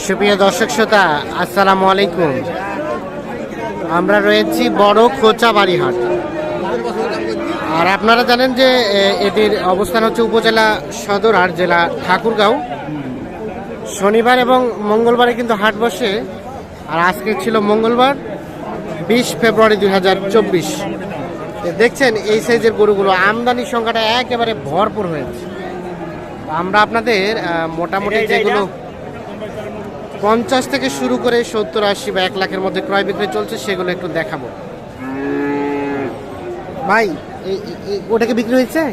সুপ্রিয় দর্শক শ্রোতা আসসালামু আলাইকুম। আমরা রয়েছি বড় খোঁচাবাড়ি হাট আর আপনারা জানেন যে এদের অবস্থান হচ্ছে উপজেলা সদর আর জেলা ঠাকুরগাঁও। শনিবার এবং মঙ্গলবারে কিন্তু হাট বসে। আর আজকে ছিল মঙ্গলবার বিশ ফেব্রুয়ারি দুই হাজার চব্বিশ। দেখছেন এই সাইজের গরুগুলো আমদানি সংখ্যাটা একেবারে ভরপুর হয়েছে। আমরা আপনাদের মোটামুটি যেগুলো পঞ্চাশ থেকে শুরু করে সত্তর, আশি বা এক লাখের মধ্যে ক্রয় বিক্রয় চলছে, সেগুলো একটু দেখাবো। ভাই, এই- এই- এই- কি বিক্রি হয়েছে?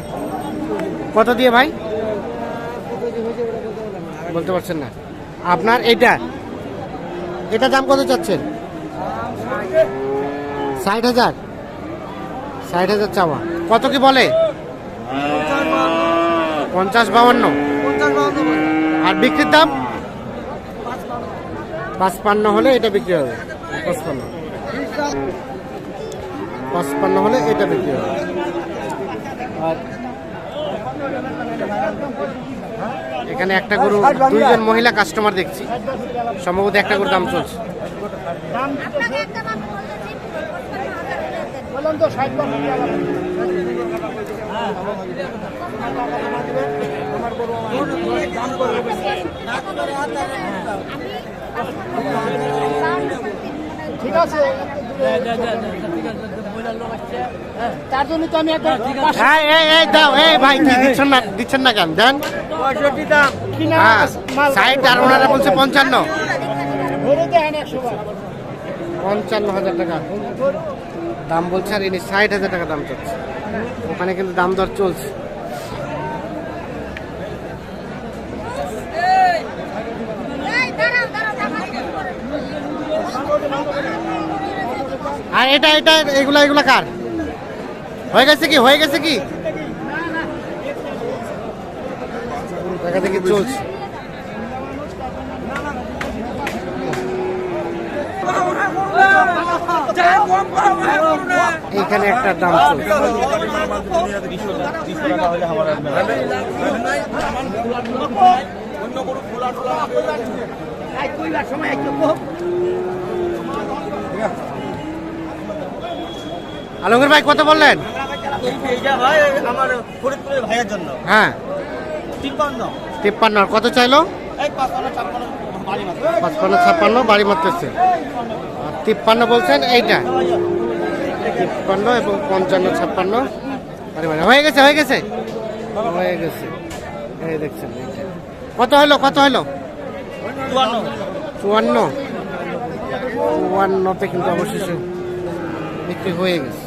কত দিয়ে ভাই? বলতে পারছেন না। আপনার এটা? এটা দাম কত চাচ্ছেন? ষাট হাজার। ষাট হাজার চাওয়া। কত কি বলে? পঞ্চাশ বাউন্ন। আর বিক্রির দাম? পাঁচপান্ন হলে এটা বিক্রি হবে। পঁচপান্ন। পঁচপান্ন হলে এটা বিক্রি হবে। এখানে একটা গরু, দুইজন মহিলা কাস্টমার দেখছি। সম্ভবত একটা গরু দাম চলছে। আপনাকে ঠিক আছে। তার জন্য তো আমি একটা এই এই এই দাও এই ভাই কি দিচ্ছেন না দিচ্ছেন না কেন? দেন। পঁয়ষট্টি দাম। কিনা হ্যাঁ আর ওনারা বলছে পঞ্চান্ন। পঞ্চান্ন হাজার টাকা। দাম বলছে আর ইনি ষাট হাজার টাকা দাম চাচ্ছে। ওখানে কিন্তু দাম দর চলছে এই দাঁড়াও দাঁড়াও দাঁড়াও আর এটা এটা, এগুলা এগুলা কার? হয়ে গেছে কি? হয়ে গেছে কি? এইখানে একটা দাম চলছে। আলমগীর ভাই কত বললেন? হ্যাঁ। তিপ্পান্ন। কত চাইলো? পাঁচপান্ন, ছাপ্পান্ন, বাড়ি মারতেছে। তিপ্পান্ন বলছেন এইটা। তিপ্পান্ন এবং পঞ্চান্ন, ছাপ্পান্ন। হয়ে গেছে হয়ে গেছে? হয়ে গেছে। এই দেখছেন কত হলো কত হলো? চুয়ান্ন। চুয়ান্নতে কিন্তু অবশেষে বিক্রি হয়ে গেছে।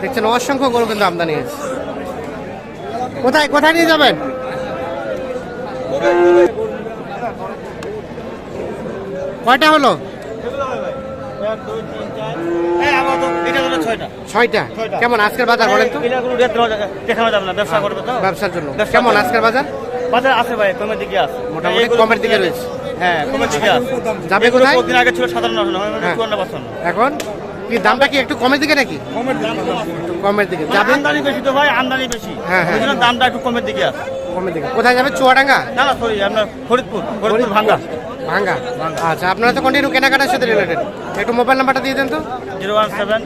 দেখছেন অসংখ্য গরু কিন্তু আমদানি হয়েছে। কোথায় কোথায় নিয়ে যাবেন? কয়টা হলো এই আমার তো এটা হলো ছয়টা। ছয়টা। কেমন আজকের বাজার বলেন তো? দেখানো যাবে না ব্যবসা করবে তো। ব্যবসার জন্য। কেমন আজকের বাজার? বাজার আছে ভাই কমের দিকে আছে। মোটামুটি কমের দিকে রয়েছে। হ্যাঁ কমের দিকে আছে। যাবে কোথায়? কতদিন আগে ছিল সাধারণ হ্যাঁ। চুয়ান্ন পার্সেন্ট এখন? কি দামটা কি একটু কমের দিকে নাকি? কমের দিকে। যাবে? আমদানি বেশি তো ভাই আমদানি বেশি। হ্যাঁ, হ্যাঁ। দামটা একটু কমের দিকে আছে। কমের দিকে। কোথায় যাবে? চুয়াডাঙ্গা? না না সরি আপনার ফরিদপুর ফরিদপুর ভাঙ্গা। ভাঙ্গা আচ্ছা আপনারা তো কন্টিনিউ কেনাকাটার সাথে রিলেটেড একটু মোবাইল নাম্বারটা দিয়ে দেন তো zero one seven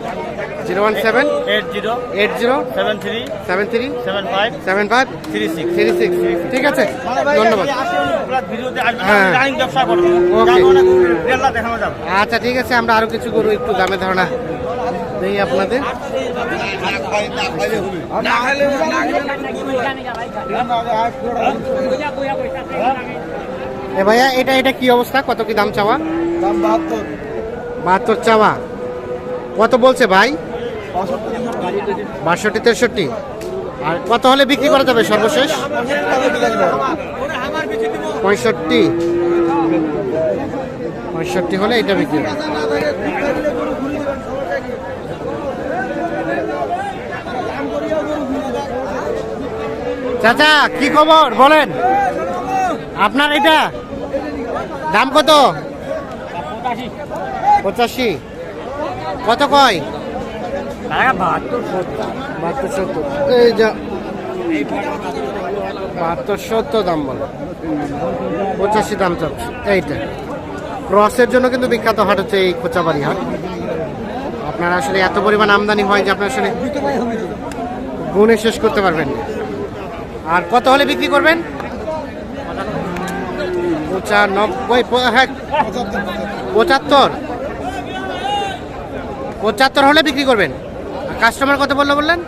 zero one seven eight zero eight zero seven three seven three seven five seven five three six three six ঠিক আছে ধন্যবাদ হ্যাঁ। করব আচ্ছা ঠিক আছে আমরা আরও কিছু গরু একটু দামে ধারণা দেই আপনাদের এ ভাইয়া এটা এটা কি অবস্থা? কত কি দাম চাওয়া? দাম বাহাত্তর। বাহাত্তর চাওয়া। কত বলছে ভাই? বাষট্টি তেষট্টি। আর কত হলে বিক্রি করা যাবে সর্বশেষ? পঁয়ষট্টি। পঁয়ষট্টি হলে এটা বিক্রি। চাচা কি খবর? বলেন। আপনার এটা? দাম কত? পঁচাশি। কত কয়? বাহাত্তর সত্তর। সত্তর। এই যা। বাহাত্তর সত্তর দাম বলো। পঁচাশি দাম চাচ্ছে। এইটা। ক্রসের জন্য কিন্তু বিখ্যাত হাট হচ্ছে এই কোচাবাড়ি হাট। আপনার আসলে এত পরিমাণ আমদানি হয় যে আপনার আসলে গুণে শেষ করতে পারবেন আর কত হলে বিক্রি করবেন? পঁচানব্বই পঁচাত্তর পঁচাত্তর। হলে বিক্রি করবেন। কাস্টমার কত বলল বললেন?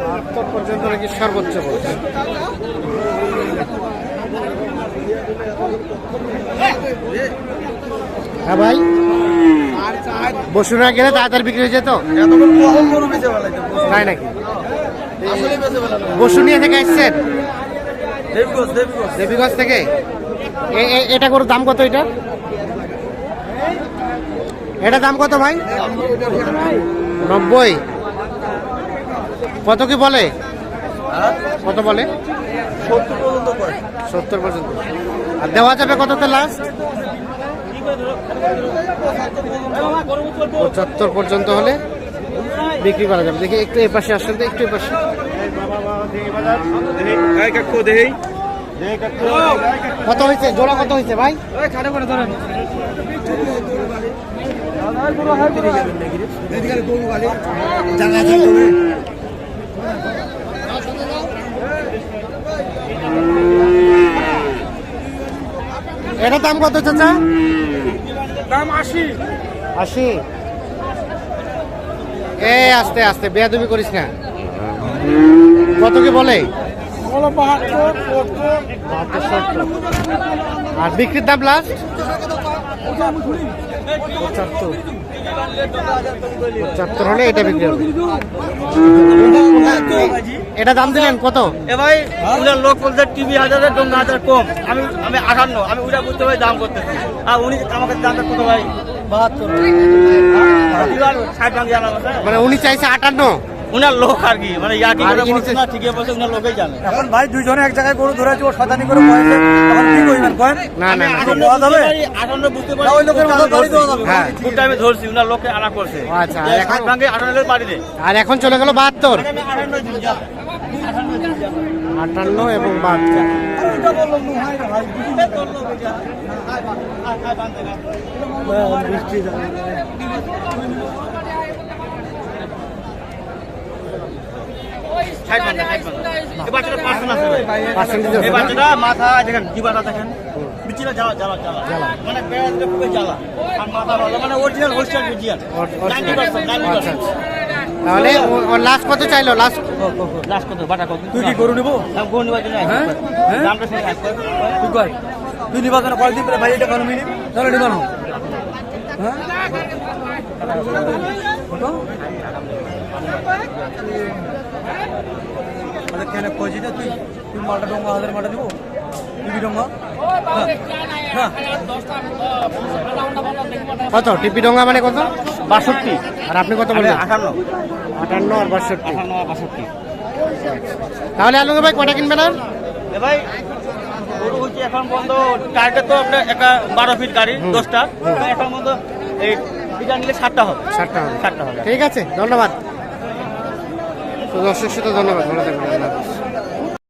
বাহাত্তর পর্যন্ত নাকি সর্বোচ্চ বলছে। হ্যাঁ ভাই বসুনা গেলে তাড়াতাড়ি বিক্রি হয়ে যেত? তাই নাকি? বসুনিয়া থেকে আসছেন? দেবগঞ্জ থেকে? এটা করে দাম কত এটা? এটা দাম কত ভাই? নব্বই। কত কি বলে? হ্যাঁ? কত বলে? সত্তর পর্যন্ত সত্তর পর্যন্ত। আর দেওয়া যাবে কততে লাস্ট পঁচাত্তর পর্যন্ত হলে? বিক্রি করা যাবে। দেখি একটু এপাশে পাশে আসেন তো একটু এপাশে। পাশে কত হয়েছে? জোড়া কত হয়েছে ভাই? এটা দাম কত চাচা? দাম আশি। আশি? এ আস্তে আস্তে বেয়াদবি করিস না। কত কি বলে। আর বিক্রির দাম লাস্ট পঁচাত্তর পঁচাত্তর হলে এটা বিক্রি হবে। এটা দাম দিলেন কত? এ ভাই উনার লোক বলতে টিভি হাজারের ডোঙ্গা হাজার কম। আমি আমি আটান্ন আমি উড়া বুঝতে ভাই দাম করতেছি। আর উনি আমাকে দামটা কত ভাই? মানে উনি চাইছে আটান্ন। উনার লোক আর কি মানে ইয়াকি করে ইনি না ঠিকই বলছে উনার লোকেই জানে। এখন ভাই দুইজনে এক জায়গায় গরু ধরেছে ও শতানি করে বয়েছে এখন কি করবেন কয়েন? না না দেওয়া যাবে? বুঝতে পারি, আটান্ন বুঝতে পারি। ওই লোকের বাড়ি দেওয়া যাবে। হ্যাঁ। ফুট টাইমে ধরছি উনার লোককে আনা করছে। আচ্ছা, এখন- ভাঙে আটান্ন বাড়ি দে। আর এখন চলে গেল বাহাত্তর। আমি আটান্ন দিন যা আটান্ন এবং বাহাত্তর। ষাট ভাঙে, ষাট ভাঙে। এই বাচ্চাটা পার্সেন্ট আছে ভাই। পার্সেন্টেজ বাচ্চাটা মাথা দেখেন জিবাটা দেখেন বিচিটা জ্বালা জ্বালা জ্বালা মানে বেড়াতে খুবই জ্বালা আর মাথা ভালো মানে অরিজিনাল হোস্টেল বিজিয়ান নাইনটি পার্সেন্ট নাইনটি পার্সেন্ট তাহলে লাস্ট কত চাইলো? লাস্ট লাস্ট কত বাটা কত তুই কি গরু নিবো? গরু নিবার জন্য হ্যাঁ? হ্যাঁ? দামটা শুনে তুই কয় তুই নিবা কেন কয়েকদিন পরে ভাই এটা তাহলে হ্যাঁ কেন কইছি না তুই তুই মালটা ডঙ্গা হাজার মালটা দিব? তুই ডঙ্গা? হ্যাঁ। কত? টিপি ডঙ্গা মানে কত? বাষট্টি। আর আপনি কত বললেন? আঠান্ন। আটান্ন আর বাষট্টি। আঠান্ন বাষট্টি। তাহলে আলুকে ভাই কটা কিনবেন আর ভাই গরু হচ্ছে এখন টার্গেট তো আপনার একটা বারো ফিট গাড়ি দশটা। এখন এই নিলে সাতটা হবে। সাতটা হবে। সাতটা হবে। ঠিক আছে ধন্যবাদ। তো দর্শক সাথে ধন্যবাদ। ভালো থাকবেন।